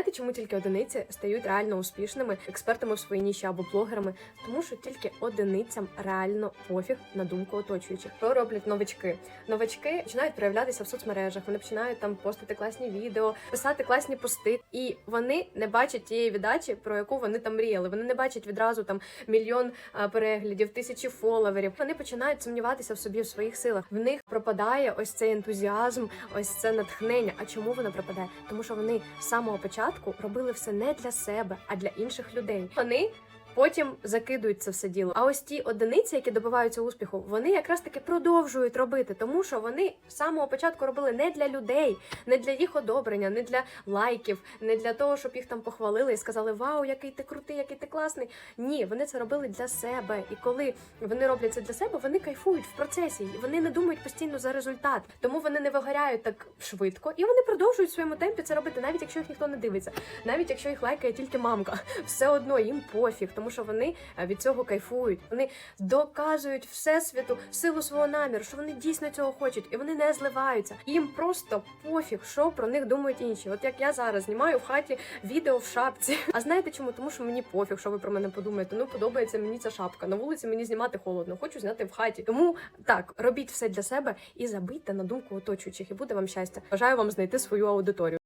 Знаєте, чому тільки одиниці стають реально успішними експертами в своїй ніші або блогерами? Тому що тільки одиницям реально пофіг на думку оточуючих. Що роблять новачки? Новачки починають проявлятися в соцмережах, вони починають там постити класні відео, писати класні пости, і вони не бачать тієї віддачі, про яку вони там мріяли. Вони не бачать відразу там мільйон переглядів, тисячі фоловерів. Вони починають сумніватися в собі в своїх силах. В них пропадає ось цей ентузіазм, ось це натхнення. А чому воно пропадає? Тому що вони з самого початку робили все не для себе, а для інших людей. Вони. Потім закидують це все діло. А ось ті одиниці, які добиваються успіху, вони якраз таки продовжують робити, тому що вони з самого початку робили не для людей, не для їх одобрення, не для лайків, не для того, щоб їх там похвалили і сказали Вау, який ти крутий, який ти класний. Ні, вони це робили для себе. І коли вони роблять це для себе, вони кайфують в процесі. Вони не думають постійно за результат, тому вони не вигоряють так швидко, і вони продовжують в своєму темпі це робити, навіть якщо їх ніхто не дивиться, навіть якщо їх лайкає тільки мамка, все одно їм пофіг, тому що вони е, від цього кайфують. Вони доказують всесвіту силу свого наміру, що вони дійсно цього хочуть, і вони не зливаються. Їм просто пофіг, що про них думають інші. От як я зараз знімаю в хаті відео в шапці. А знаєте чому? Тому що мені пофіг, що ви про мене подумаєте. Ну подобається мені ця шапка. На вулиці мені знімати холодно, хочу зняти в хаті. Тому так робіть все для себе і забийте на думку оточуючих, і буде вам щастя. Бажаю вам знайти свою аудиторію.